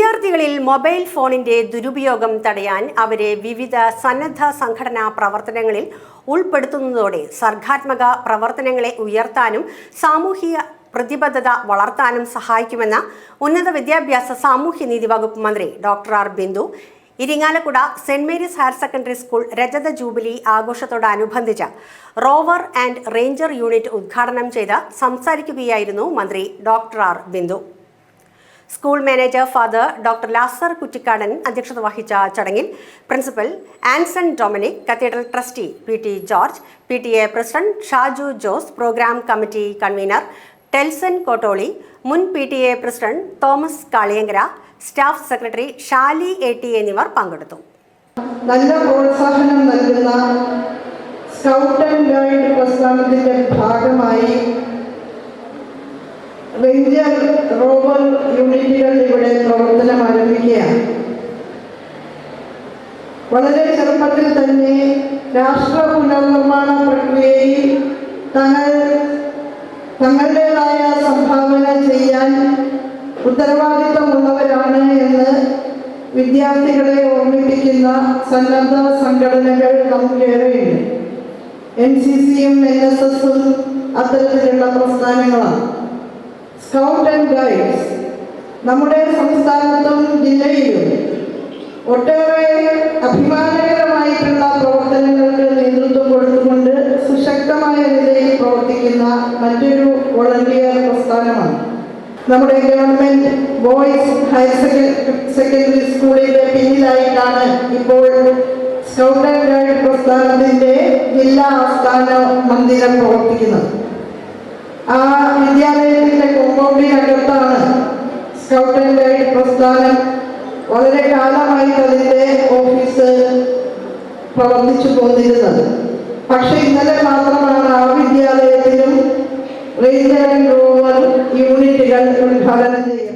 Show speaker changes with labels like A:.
A: വിദ്യാർത്ഥികളിൽ മൊബൈൽ ഫോണിന്റെ ദുരുപയോഗം തടയാൻ അവരെ വിവിധ സന്നദ്ധ സംഘടനാ പ്രവർത്തനങ്ങളിൽ ഉൾപ്പെടുത്തുന്നതോടെ സർഗാത്മക പ്രവർത്തനങ്ങളെ ഉയർത്താനും സാമൂഹിക പ്രതിബദ്ധത വളർത്താനും സഹായിക്കുമെന്ന ഉന്നത വിദ്യാഭ്യാസ സാമൂഹ്യനീതി വകുപ്പ് മന്ത്രി doctor R Bindu. Irinjalakuda saint Mary's higher secondary school രജത ജൂബിലി ആഘോഷത്തോടനുബന്ധിച്ച് റോവർ ആൻഡ് റേഞ്ചർ യൂണിറ്റ് ഉദ്ഘാടനം ചെയ്ത് സംസാരിക്കുകയായിരുന്നു മന്ത്രി doctor R Bindu. School manager father doctor Lazar Kuttikkadan അധ്യക്ഷത വഹിച്ച ചടങ്ങിൽ principal Anson Dominic cathedral trustee P T George P T A president Shaju Jose programme committee convener Telson Kottoli മുൻ P T A president Thomas Kaliyankara staff secretary Shali A T എന്നിവർ പങ്കെടുത്തു.
B: നല്ല പ്രോത്സാഹനം നൽകുന്ന scout and guide പ്രസ്ഥാനത്തിന്റെ ഭാഗമായി ranger robber യൂണിറ്റുകൾ ഇവിടെ പ്രവർത്തനം ആരംഭിക്കുകയാണ്. വളരെ ചെറുപ്പത്തിൽ തന്നെ രാഷ്ട്ര പുനർനിർമ്മാണ പ്രക്രിയയിൽ തങ്ങൾ തങ്ങളുടേതായ സംഭാവന ചെയ്യാൻ ഉത്തരവാദിത്തമുള്ളവരാണ് എന്ന് വിദ്യാർത്ഥികളെ ഓർമ്മിപ്പിക്കുന്ന സന്നദ്ധ സംഘടനകൾ നമുക്കേറെയുണ്ട്. എൻ സി സിയും എൻ എസ് എസും അത്തരത്തിലുള്ള പ്രസ്ഥാനങ്ങളാണ്. സ്കൗട്ട് ആൻഡ് ഗൈഡ്സ് നമ്മുടെ സംസ്ഥാനത്തും ജില്ലയിലും ഒട്ടേറെ അഭിമാനകരമായിട്ടുള്ള പ്രവർത്തനങ്ങൾക്ക് നേതൃത്വം കൊടുത്തുകൊണ്ട് സുശക്തമായ നിലയിൽ പ്രവർത്തിക്കുന്ന മറ്റൊരു വോളണ്ടിയർ പ്രസ്ഥാനമാണ്. നമ്മുടെ ഗവൺമെന്റ് ബോയ്സ് ഹയർ സെക്കൻഡറി സ്കൂളിന്റെ പിന്നിലായിട്ടാണ് ഇപ്പോൾ സ്കൗട്ട് ആൻഡ് ഗൈഡ് പ്രസ്ഥാനത്തിന്റെ ജില്ലാ ആസ്ഥാന മന്ദിരം പ്രവർത്തിക്കുന്നത്. ആ വിദ്യാലയത്തിന്റെ കോമ്പൗണ്ടിനകത്താണ് സ്കൗട്ട് ആൻഡ് ഗൈഡ് പ്രസ്ഥാനം വളരെ കാലമായി അതിന്റെ ഓഫീസ് പ്രവർത്തിച്ചു പോന്നിരുന്നത് പക്ഷെ ഇന്നലെ മാത്രമാണ് ആ വിദ്യാലയത്തിലും ആൻഡ് റോവർ യൂണിറ്റുകൾ ഉദ്ഘാടനം ചെയ്യുക